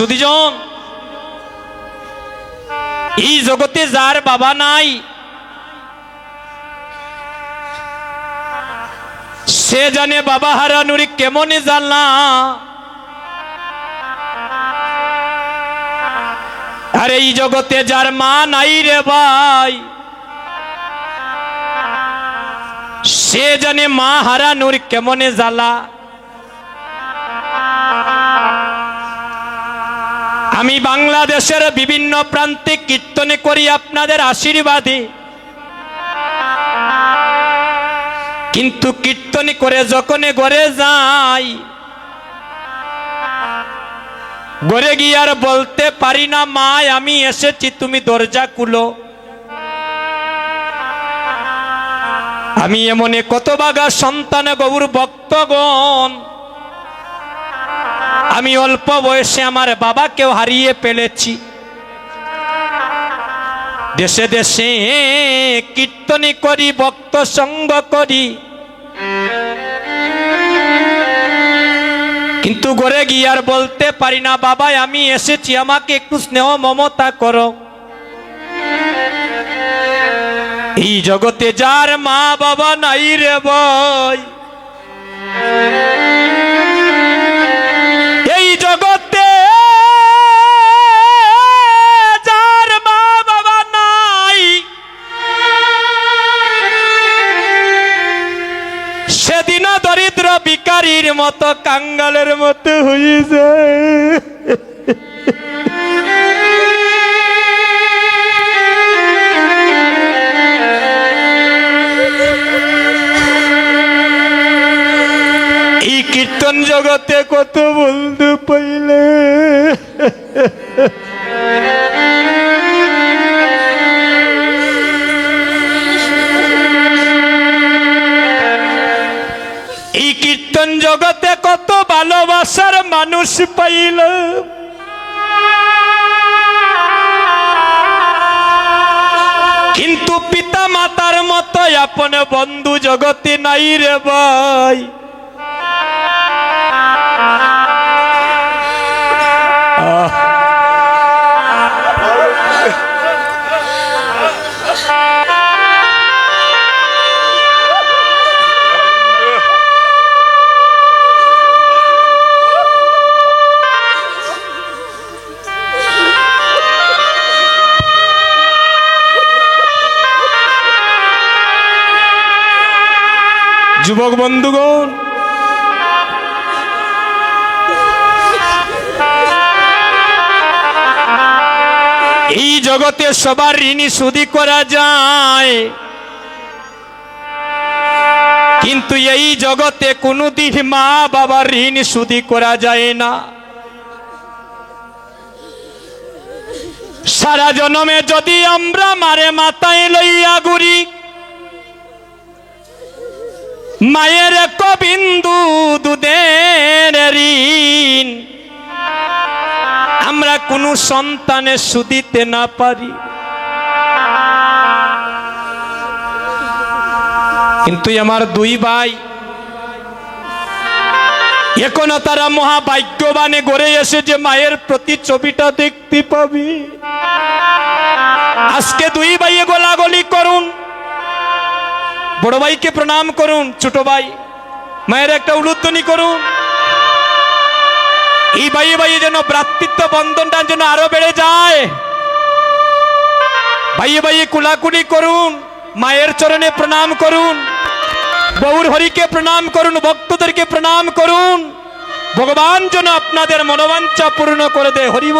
সুদিজন, এই জগতে যার বাবা নাই, সে জানে বাবা হারানুরি কেমনে জানলা। আর এই জগতে যার মা নাই রে ভাই, সে জানে মা হারানুর কেমনে জ্বালা আমি বাংলাদেশের বিভিন্ন প্রান্তে কীর্তনে করি আপনাদের আশীর্বাদে। কিন্তু কীর্তনে করে যখন গড়ে যাই গড়ে গিয়ে আর বলতে পারি না মায় আমি এসেছি, তুমি দরজা কুলো আমি এমনে কত বাগা সন্তান গৌর ভক্তগণ আমি অল্প বয়সে আমার বাবাকেও হারিয়ে ফেলেছি। দেশে দেশে কীর্তনী করি, ভক্ত সঙ্গ করি। কিন্তু ঘরে গিয়ে আর বলতে পারি না বাবা আমি এসেছি, আমাকে একটু স্নেহ, মমতা করো। এই জগতে যার মা বাবা নাই রে বই। সেদিন দরিদ্র ভিকারির মতো কাঙ্গালের মতো হয়ে যায় এই কীর্তন জগতে কত বন্ধু পাইলে। মানুষ পাইল কিন্তু পিতা মাতার মতো আপন বন্ধু জগতে নাই রে ভাই। যুবক বন্ধুগণ, এই জগতে সবার ঋণী সুদি করা যায়। কিন্তু এই জগতে কোনোদিন মা বাবার ঋণ সুদি করা যায় না। সারা জনমে যদি আমরা মারে মাথায় লইয়া ঘুরি মায়ের এক বিন্দু দুধের ঋণ। আমরা কোনো সন্তানে সুদিতে না পারি। কিন্তু আমার দুই ভাই, এখনও তারা মহাভাগ্যবানে গড়ে এসে যে মায়ের প্রতি ছবিটা দেখতে পাবি। আজকে দুই ভাইয়ে গোলাগলি করুন। বড় ভাইকে প্রণাম করুন, ছোট ভাই। মায়ের একটা উলুধ্বনি করুন। এই ভাইয়ে ভাইয়ে যেন ভ্রাতৃত্ব বন্ধনটা যেন আরও বেড়ে যায়। ভাইয়ে ভাইয়ে কুলাকুলি করুন, মায়ের চরণে প্রণাম করুন। গৌর হরিকে প্রণাম করুন, ভক্তদেরকে প্রণাম করুন। ভগবান যেন আপনাদের মনোবাঞ্ছা পূর্ণ করে দেয় হরিব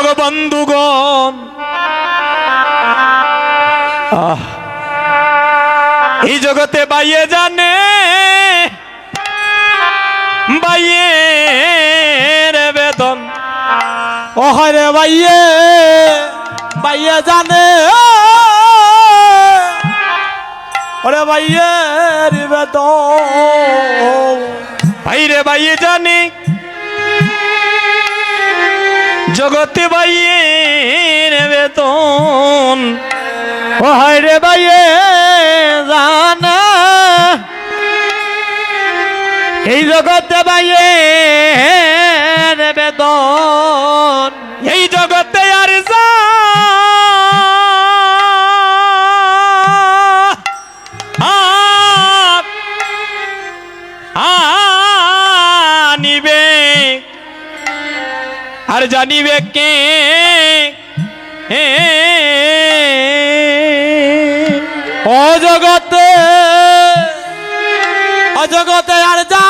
যুবক বন্ধুগণ। এই জগতে বাইয়ে জানে বাইয়ের বেদন। ওহরে বাইয়ে বাইয়ে জানে ওরে বাইয়ে বেদ ভাইরে বাইয়ে জানে জগতে বাইয়ের বেতন। ও হায় রে বাইয়ে, জানা। এই জগতে বাইয়ে রে বেদন এই জগতে আর যা আর জানিবে কে ও জগতে ও জগতে আর যা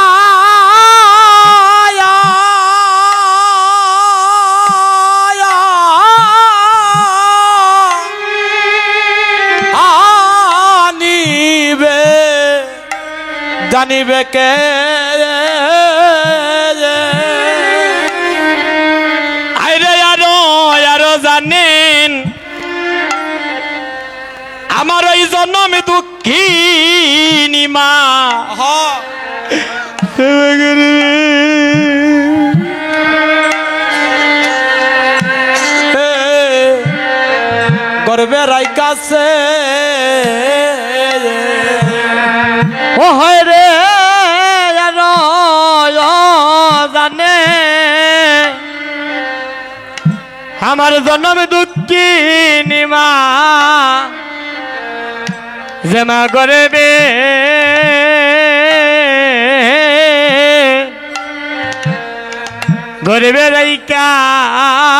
জানিবে কে দুঃখিনী মা গর্বে রাইকাছে ও রে জানো, আমার জন্ম দুঃখী নিমা। জমা করবে গরিবে রাইকাছে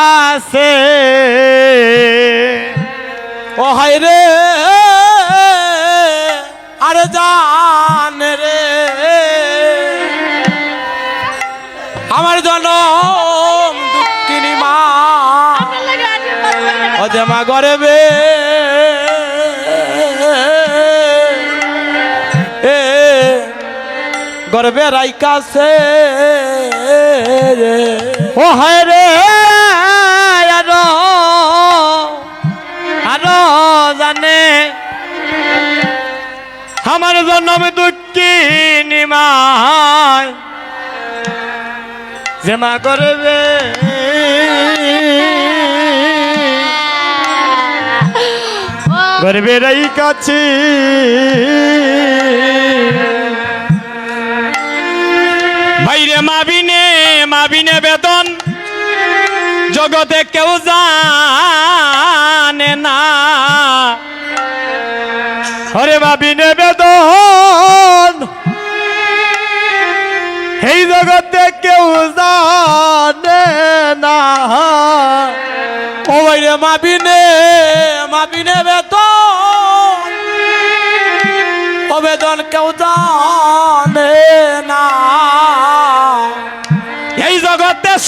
ও হায় রে আরে জান রে। আমার জনম দুঃখিনী মা। ও জমা গরবে। এ গর্বে রাইকাছে ও হায় রে আরও আরও জানে। আমার জন্ম দুঃখী নিমায় জমা করবে। গর্বের কাছে ভাইরে মাবিনে মাবিনে বেতন। জগতে কেউ জানে না। হরে ভাবি নেবে দহন এই জগতে কেউ জানে না। ও রে মাবিনে মাবিনে বেতন। ও বেতন কেউ জানে না।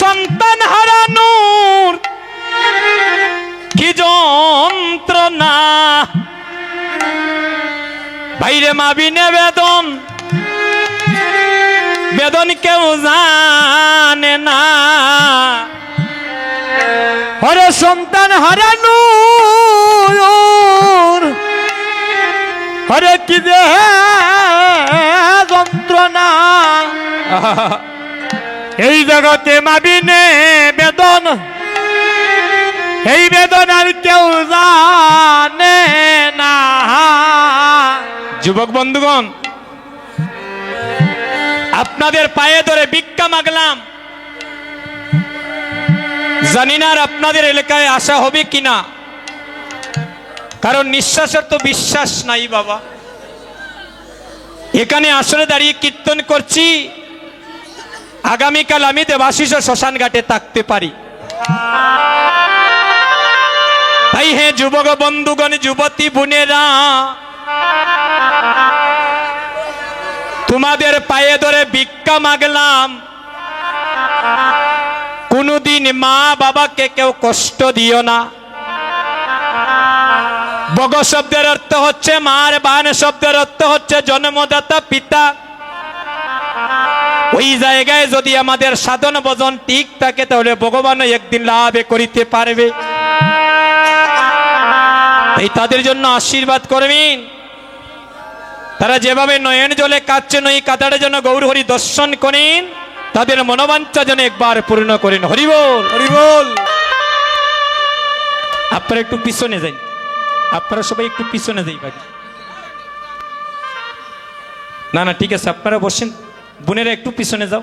সন্তান হারানোর কি যন্ত্রণা। ভাইরে মাবিনে বেদন। বেদন কেউ জানে না। হরে সন্তান হারানো হরে কি যে যন্ত্রণা। এই জগতে মাবিনে বেদন। এই বেদনার কেউ জানে না। যুবক বন্ধুগণ, আপনাদের পায়ে ধরে ভিক্ষা মাগলাম। জানি না আর আপনাদের এলাকায় আসা হবে কিনা। কারণ নিঃশ্বাসের তো বিশ্বাস নাই বাবা। এখানে আসলে দাঁড়িয়ে কীর্তন করছি। আগামীকাল আমি দেবাশিস শ্মশান ঘাটে থাকতে পারি। তাই হে যুবক বন্ধুগণ, যুবতী বোনেরা, তোমাদের পায়ে ধরে ভিক্ষা মাগলাম। কোনদিন মা বাবাকে কেউ কষ্ট দিও না। বগ শব্দের অর্থ হচ্ছে মার বান শব্দের অর্থ হচ্ছে জন্মদাতা পিতা। ওই জায়গায় যদি আমাদের সাধন ভজন ঠিক থাকে তাহলে ভগবান একদিন লাভ করিতে পারবে। এই তাদের জন্য আশীর্বাদ করবেন। তারা যেভাবে নয়ন জলে কাঁদছেন ওই কাতারের জন্য গৌরহরি দর্শন করেন তাদের মনোবাঞ্ছা যেন একবার পূর্ণ করেন। হরিবল হরি বল। আপনারা একটু পিছনে যাই। আপনারা সবাই একটু পিছনে যাই বাড়ি। না না ঠিক আছে আপনারা বসেন। বোনেরা একটু পিছনে যাও।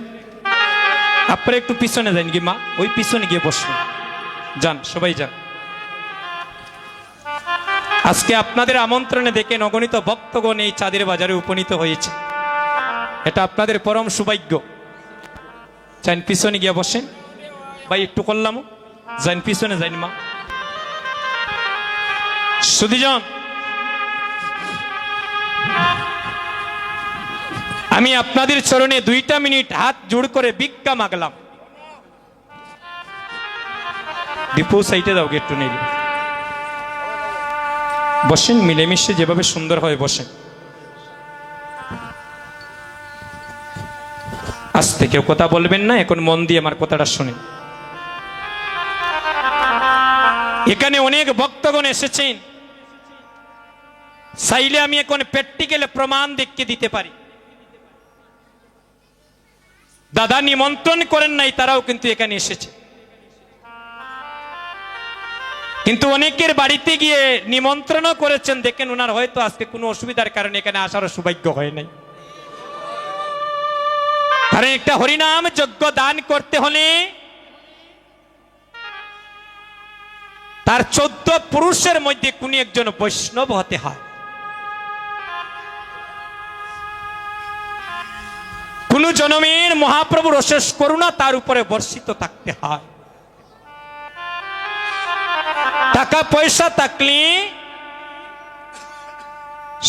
আপনারা একটু পিছনে যান কি মা। ওই পিছনে গিয়ে বসবেন যান, সবাই যান। আজকে আপনাদের আমন্ত্রণে দেখে নগণিত ভক্তগণ এই চাঁদের বাজারে উপনীত হয়েছে। এটা আপনাদের পরম সৌভাগ্য। চান পিছনে গিয়ে বসেন। ভাই, একটু করলাম। যান, পিছনে যাইন মা। সুদীজন আমি আপনাদের চরণে দুইটা মিনিট হাত জোড় করে ভিক্ষা মাগলাম। দীপু সাইটে দাও একটু নেই বসেন, মিলেমিশে যেভাবে সুন্দর হয় বসেন। আজ থেকে কথা বলবেন না, এখন মন দিয়ে আমার কথাটা শুনেন। এখানে অনেক ভক্তগণ এসেছেন। চাইলে আমি এখন প্র্যাকটিক্যালে প্রমাণ দেখকে দিতে পারি। দাদা নিমন্ত্রণ করেন নাই, তারাও কিন্তু এখানে এসেছে। কিন্তু অনেকের বাড়িতে গিয়ে নিমন্ত্রণও করেছেন, দেখেন ওনার হয়তো আজকে কোনো অসুবিধার কারণে এখানে আসারও সৌভাগ্য হয় নাই। কারণ একটা হরিনাম যজ্ঞ দান করতে হলে তার চোদ্দ পুরুষের মধ্যে কোন একজন বৈষ্ণব হতে হয়। কোন জনমের মহাপ্রভুর অশেষ করুণা তার উপরে বর্ষিত থাকতে হয়। টাকা পয়সা থাকলে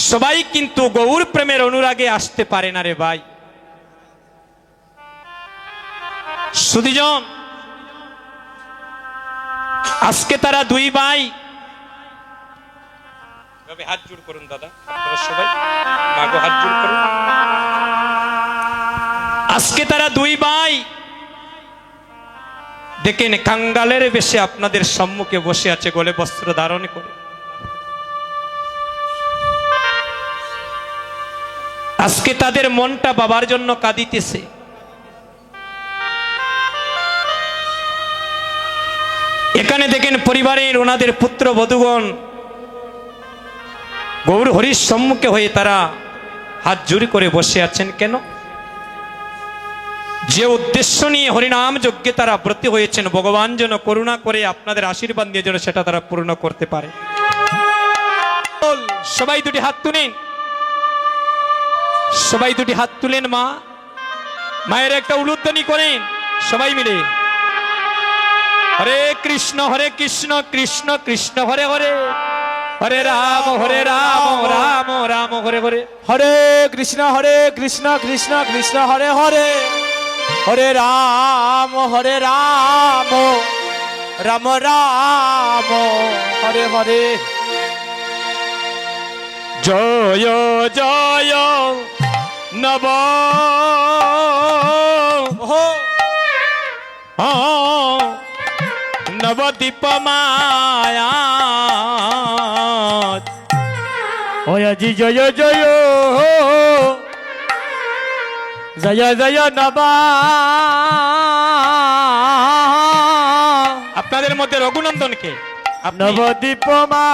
সবাই কিন্তু গৌর প্রেমের অনুরাগে আসতে পারে না রে ভাই। সুদীজন আজকে তারা দুই ভাই। হাত জোড় করুন দাদা সবাই। মাগো হাত জোড় করুন। আজকে তারা দুই ভাই। দেখেন, কাঙ্গালের বেশে আপনাদের সম্মুখে বসে আছে গলে বস্ত্র ধারণ করে। আজকে তাদের মনটা বাবার জন্য কাঁদিতেছে। এখানে দেখেন, পরিবারের ওনাদের পুত্র বধুগণ গৌর হরির সম্মুখে হয়ে তারা হাত জুড়ি করে বসে আছেন। কেন? যে উদ্দেশ্য নিয়ে হরিনাম যজ্ঞে তারা ব্রতী হয়েছেন, ভগবান যেন করুণা করে আপনাদের আশীর্বাদ দিয়ে যেন সেটা তারা পূর্ণ করতে পারে। সবাই দুটি হাত তুলেন। সবাই দুটি হাত তুলেন, মা। মায়ের একটা উলুধ্বনি করেন। সবাই মিলে। হরে কৃষ্ণ হরে কৃষ্ণ কৃষ্ণ কৃষ্ণ, হরে হরে। হরে রাম হরে রাম রাম রাম, হরে হরে। হরে কৃষ্ণ হরে কৃষ্ণ কৃষ্ণ কৃষ্ণ, হরে হরে। হরে রাম হরে রাম রাম রাম, হরে হরে। জয় জয় নব নবদ্বীপ মায়া ওয়াজি জয় জয় জয় জয় নবা। আপনাদের মধ্যে রঘুনন্দনকে নবদ্বীপ মা।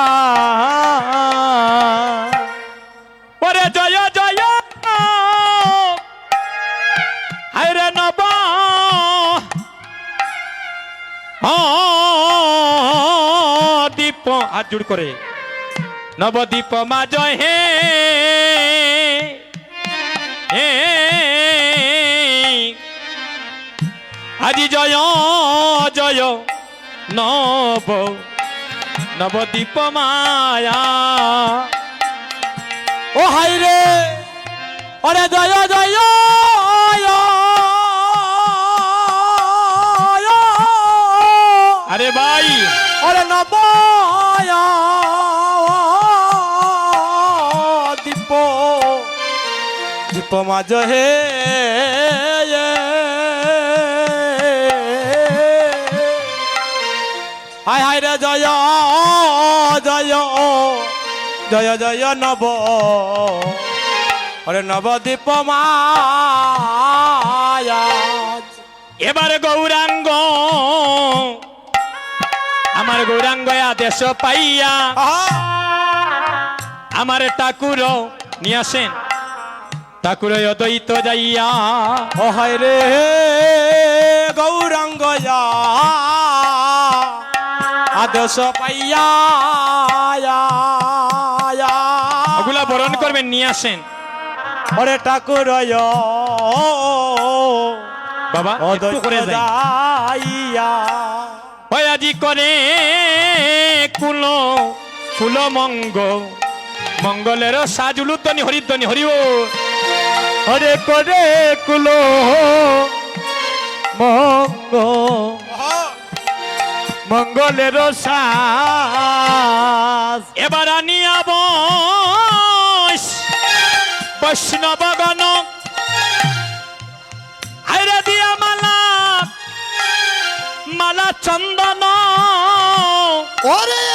ওরে জয় জয়। হায়রে নব। দীপ হাত জোড় করে। নবদ্বীপ মা জয় হে। হে। আজি জয় জয় নব নবদ্বীপ মায়া। ও হাই রে। ওরে জয় জয় আরে ভাই। ওরে নব দীপ দীপ মাঝ হে হাই হাই রে জয় জয় জয় জয় নব। ওরে নবদ্বীপ মায়া। এবারে গৌরাঙ্গ, আমার গৌরাঙ্গ আদেশ পাইয়া আমার ঠাকুর নিয়ে আসেন। ঠাকুর অদ্বৈত যাইয়া। ও হায় রে, গৌরাঙ্গ যা আদেশ পাইয়া। ওগুলা বরণ করবেন নিয়ে আসেন। ওরে ঠাকুর বাবা একটু করে যাই। যাইয়া আজি করে কুলো ফুল মঙ্গ। মঙ্গলের সাজুলুতনি হরিদ্বনি হরিব হরে করে কুলো মঙ্গ। মঙ্গলের সাজ। এবার আনিয়া বস বৈষ্ণবগণ হাইরা দিয়া মালা। মালা চন্দন। ওরে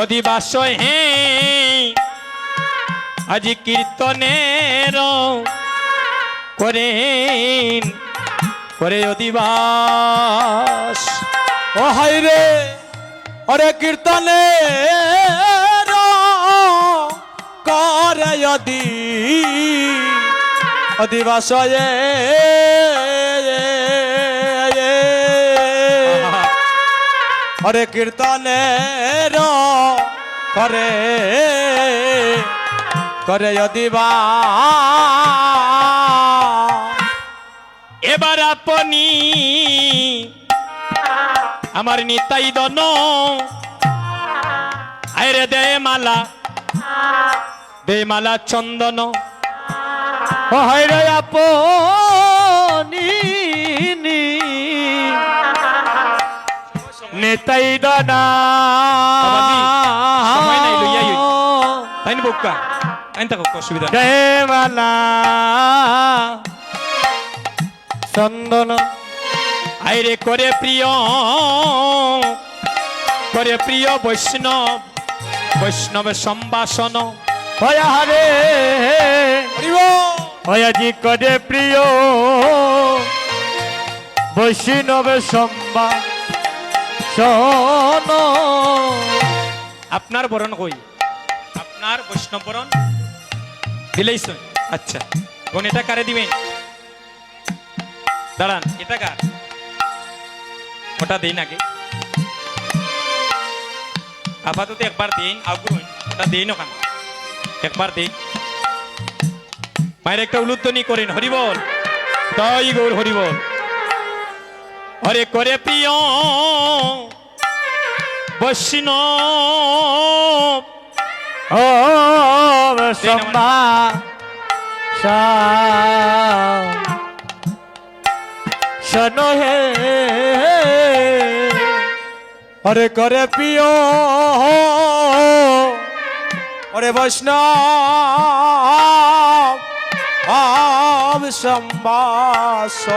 অধিবাস হে। আজি কীর্তনের করে করে অধিবাস। ও হাই রে ওরে কীর্তনে করে অধিবাস হরে কীর্তনে করে করে অধিবা এবার আপনি আমার নিতাই দন। আরে দে মালা দে মালা চন্দন হরে আপনি নেতাই দানা সময় নাই, তাই তাই অসুবিধা। দেবালা চন্দন আইরে করে প্রিয় করে প্রিয় বৈষ্ণব বৈষ্ণব সম্ভাষণ হয়া হরে হয়াজি করে প্রিয় বৈষ্ণব সম্বা আপনার বরণ কই? আপনার বৈষ্ণব বরণ? দিলেই আচ্ছা। বোন এটা কারে দিবেন দাঁড়ান, এটা কার? ওটা দিন আগে। আপাতত একবার দিন আগ্রহ ওটা দিন ওখানে। একবার দিন। মায়ের একটা উলুদ্ধনি করেন হরিবল তাই গৌর হরিবল হরে করে প্রিয় বৈষ্ণব। ও সম্বা শোন হে। হরে করে প্রিয়। হরে বৈষ্ণব সম্বাস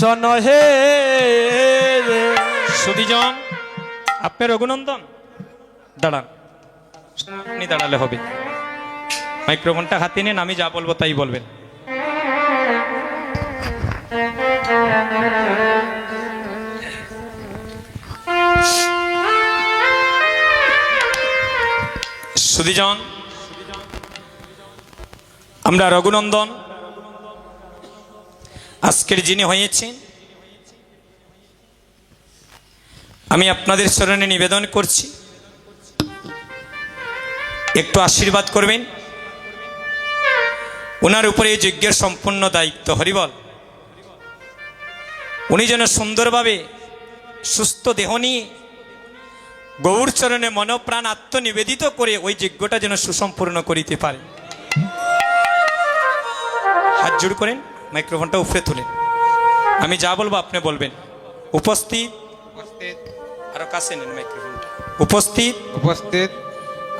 শোন হে সুদীজন আপনার রঘুনন্দন দাঁড়ান। আপনি দাঁড়ালে হবে। মাইক্রোফোনটা হাতে নিন, আমি যা বলব তাই বলবেন। সুদীজন আমরা রঘুনন্দন। আজকের যিনি হয়েছেন, আমি আপনাদের স্মরণে নিবেদন করছি। একটু আশীর্বাদ করবেন। ওনার উপরে এই যজ্ঞের সম্পূর্ণ দায়িত্ব, হরিবল। উনি যেন সুন্দরভাবে সুস্থ দেহ নিয়ে গৌর চরণে মনপ্রাণ আত্মনিবেদিত করে ওই যজ্ঞটা যেন সুসম্পূর্ণ করিতে পারে। হাত জোড় করেন। মাইক্রোফোনটা উপরে তুলেন আমি যা বলব আপনি বলবেন। উপস্থিত। উপস্থিত। আরও কাছে নেন মাইক্রোফোনটা। উপস্থিত। উপস্থিত।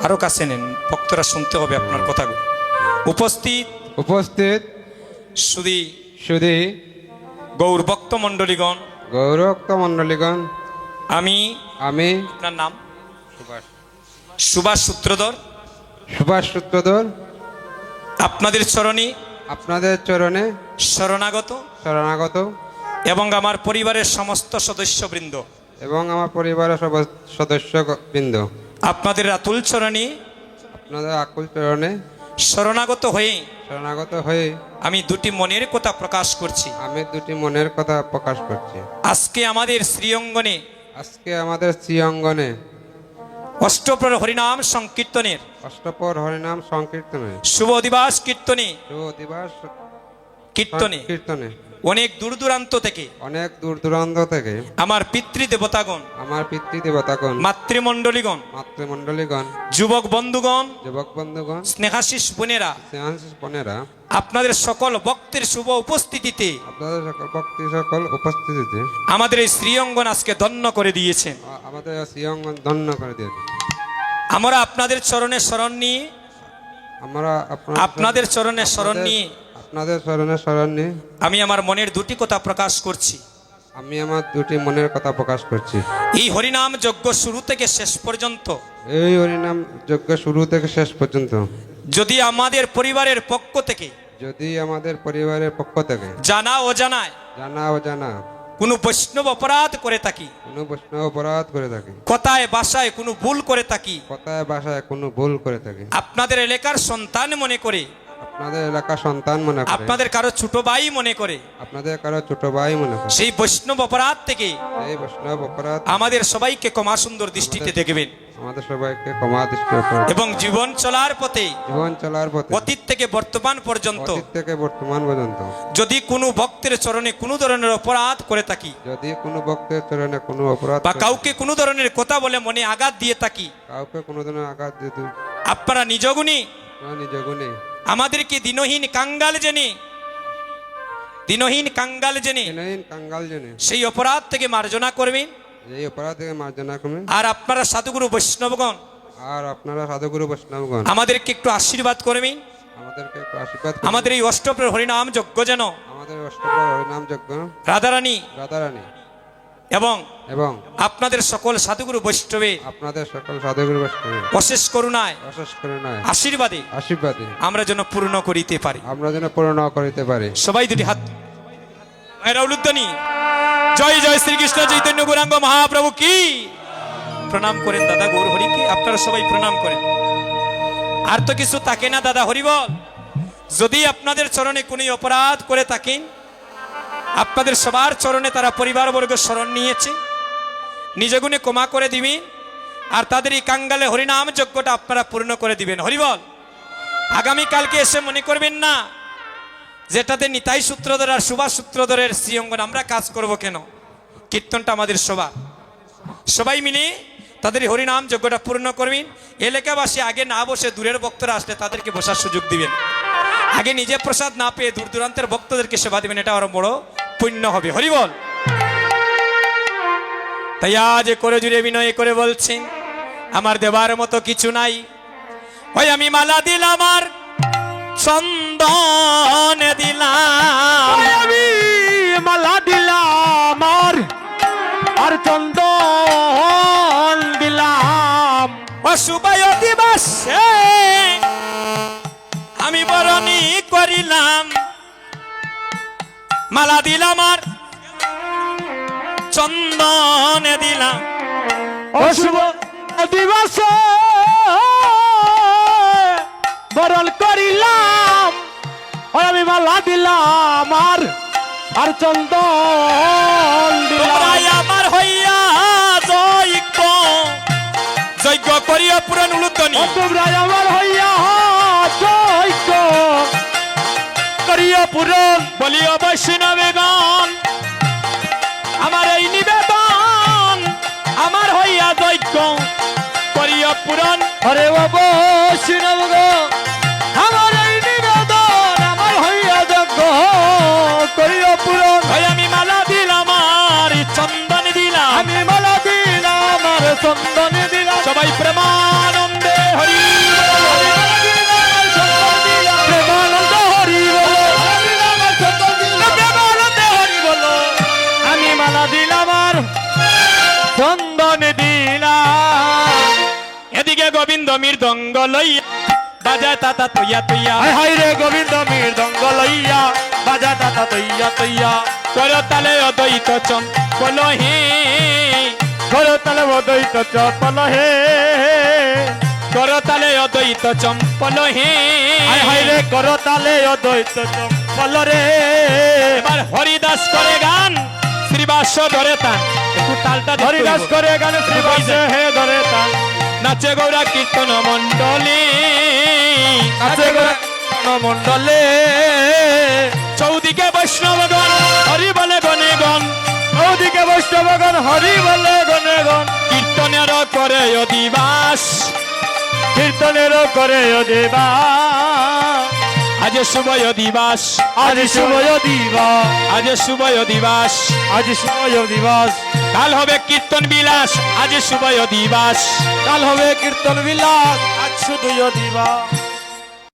আরও কাছে নেন। ভক্তরা শুনতে হবে আপনার কথাগুলো। উপস্থিত। উপস্থিত। শুধু সুধী। গৌর ভক্ত মণ্ডলীগণ। গৌরক্ত মণ্ডলীগণ। আমি। আমি। আপনার নাম? সুভাষ। সুভাষ সূত্রধর। সুভাষ সূত্রধর। আপনাদের চরণে। আপনাদের চরণে। শরণাগত শরণাগত। এবং আমার পরিবারের সমস্ত সদস্যবৃন্দ। এবং আমার পরিবারের সব সদস্যবৃন্দ। আপনাদের আতুল চরণে আপনাদের আকুল চরণে শরণাগত হয়ে শরণাগত হয়ে আমি দুটি মনের কথা প্রকাশ করছি। আমি দুটি মনের কথা প্রকাশ করছি। আজকে আমাদের শ্রীঅঙ্গনে আজকে আমাদের শ্রী অঙ্গনে অষ্টপ্রহর হরিনাম সংকীর্তনের অষ্টপর হরিনাম সংকীর্তনে শুভ দিবাস কীর্তনে শুভ দিবস কীর্তনে। কীর্তনে। অনেক দূর দূরান্ত থেকে। অনেক দূর দূরান্ত থেকে। আমার পিতৃ দেবতাগণ আমার পিতৃ দেবতাগণ মাতৃমণ্ডলীগণ মাতৃমণ্ডলীগণ। যুবক বন্ধুগণ যুবক বন্ধুগণ। স্নেহাশিস বোনেরা। স্নেহাশিস বোনেরা। আপনাদের সকল ভক্তের শুভ উপস্থিতিতে। আপনাদের সকল ভক্তি সকল উপস্থিতিতে। আমাদের এই শ্রীঅঙ্গন আজকে ধন্য করে দিয়েছেন। আমাদের শ্রীঅঙ্গন ধন্য করে দিয়েছে আমরা আপনাদের চরণে শরণ নিয়ে আমরা আপনাদের চরণে শরণ নিয়ে আপনাদের স্মরণে স্মরণ আমি আমার মনের দুটি কথা প্রকাশ করছি। আমি আমার দুটি মনের কথা প্রকাশ করছি। এই হরিনাম যজ্ঞ শুরু থেকে শেষ পর্যন্ত। এই হরিনাম যজ্ঞ শুরু থেকে শেষ পর্যন্ত। যদি আমাদের পরিবারের পক্ষ থেকে যদি আমাদের পরিবারের পক্ষ থেকে জানা অজানায় জানা ও জানা কোনো বৈষ্ণব অপরাধ করে থাকি কোনো বৈষ্ণব অপরাধ করে থাকি কথায় বাসায় কোনো ভুল করে থাকি কথায় ভাষায় কোনো ভুল করে থাকি আপনাদের এলাকার সন্তান মনে করে আপনাদের এলাকা সন্তান মনে করে। আপনাদের কারও ছোট ভাই মনে করে। আপনাদের কারও ছোট ভাই মনে করে। সেই বৈষ্ণব অপরাধ থেকে এই বৈষ্ণব অপরাধ। আমাদের সবাইকে ক্ষমা সুন্দর দৃষ্টিতে দেখবেন। আমাদের সবাইকে ক্ষমা দৃষ্টি এবং জীবন চলার পথে জীবন চলার পথে। অতীত থেকে বর্তমান পর্যন্ত অতীত থেকে বর্তমান পর্যন্ত। যদি কোনো ভক্তের চরণে কোনো ধরনের অপরাধ করে থাকি যদি কোনো ভক্তের চরণে কোনো অপরাধ বা কাউকে কোনো ধরনের কথা বলে মনে আঘাত দিয়ে থাকি কাউকে কোনো ধরনের আঘাত দিয়ে আপনারা নিজগুণী নিজ গুণে। আমাদেরকে দিনহীন কাঙ্গাল জেনে দিনহীন কাঙ্গাল জেনে কাঙ্গাল জেনে। সেই অপরাধ থেকে মার্জনা করবেন। এই অপরাধ থেকে মার্জনা করবেন। আর আপনারা সাধুগুরু বৈষ্ণবগণ আর আপনারা সাধুগুরু বৈষ্ণবগণ আমাদেরকে একটু আশীর্বাদ করবেন। আমাদেরকে একটু আশীর্বাদ আমাদের এই অষ্টপ্রের হরিনাম যজ্ঞ যেন। আমাদের অষ্টপ্রহর হরিনাম যজ্ঞ। রাধারানী রাধারানী এবং এবং আপনাদের সকল সাধুগুরু বৈষ্ণবে আপনাদের সকল সাধুগুরু বৈষ্ণব অশেষ করুণায় অশেষ করে নয় আশীর্বাদে আশীর্বাদে আমরা যেন পূর্ণ করিতে পারি। আমরা যেন পূর্ণ করিতে পারি। সবাই দুটি হাত। মায়েরা উলুদ্দানি জয় জয় শ্রীকৃষ্ণ চৈতন্য গৌরাঙ্গ মহাপ্রভু কি? প্রণাম করেন দাদা গৌর হরিকে আপনারা সবাই প্রণাম করেন। আর তো কিছু থাকে না দাদা হরি বল। যদি আপনাদের চরণে কোনো অপরাধ করে থাকেন আপনাদের সবার চরণে তারা পরিবারবর্গ স্মরণ নিয়েছে। নিজ গুণে ক্ষমা করে দিবি। আর তাদের এই কাঙ্গালে হরিনাম যজ্ঞটা আপনারা পূর্ণ করে দিবেন। হরিবল আগামীকালকে এসে মনে করবেন না, যেটাতে নিতাই সূত্রধর আর সুভাষ সূত্রধরের শ্রীঅঙ্গন আমরা কাজ করব কেন? কীর্তনটা আমাদের সবার। সবাই মিলে তাদের হরিনাম যজ্ঞটা পূর্ণ করবেন এলাকাবাসী আগে না বসে দূরের ভক্তরা আসলে তাদেরকে বসার সুযোগ দিবেন। আগে নিজে প্রসাদ না পেয়ে দূর দূরান্তের ভক্তদেরকে সেবা দিবেন, এটা আরও বড় পুণ্য হবে। হরিবল তাই আজ করে জুড়ে বিনয় করে বলছেন আমার দেবার মতো কিছু নাই। ওই আমি মালা দিলাম আমার চন্দন মালা দিলাম আর চন্দন দিলাম অশুভ দিবস বরণ করিলাম। আমি মালা দিলাম আর আর চন্দন আমার হইয়া যজ্ঞ। যজ্ঞ করিয়া পুরাণ উলুদ্ধনি ও তোমরা আমার হইয়া জৈক করিয়া পূরণ বলিও বৈষ্ণবে গান আমার এই নিবেদন আমার হইয়া দৈক্য করিয়া পূরণ হরে শিনব গো। আমার এই নিবেদন আমার হইয়া যজ্ঞ করিও তাতা তৈয়া তৈয়া। হাই হাই রে গোবিন্দ মৃদঙ্গ লইয়া বাজা দাদা তৈয়া তৈয়া। করতালে অদ্বৈত চম্পল হে। করতালে বদৈত চপল হে। করতালে অদ্বৈত চম্পল হে। হাই রে করতালে অদ্বৈত চপল রে। এবার হরিদাস করে গান শ্রীবাস ধরে তান। একটু তালটা হরিদাস। করে গানে শ্রীবাসে হে ধরে তা নাচে গৌরা কীর্তন মন্ডলে আছে মন্ডলে চৌদিকে বৈষ্ণবগণ হরি বলে গণে গণ ওদিকে বৈষ্ণবগণ হরি বলে গনে গণ কীর্তনের করে অধিবাস। কীর্তনেরও করে দেবা আজ শুভ দিবাস আজ শুভ দিবা আজ শুভ দিবাস আজ শুভ দিবস কাল হবে কীর্তন বিলাস। আজ শুভ দিবাস কাল হবে কীর্তন বিলাস। আজ শুধু দিবা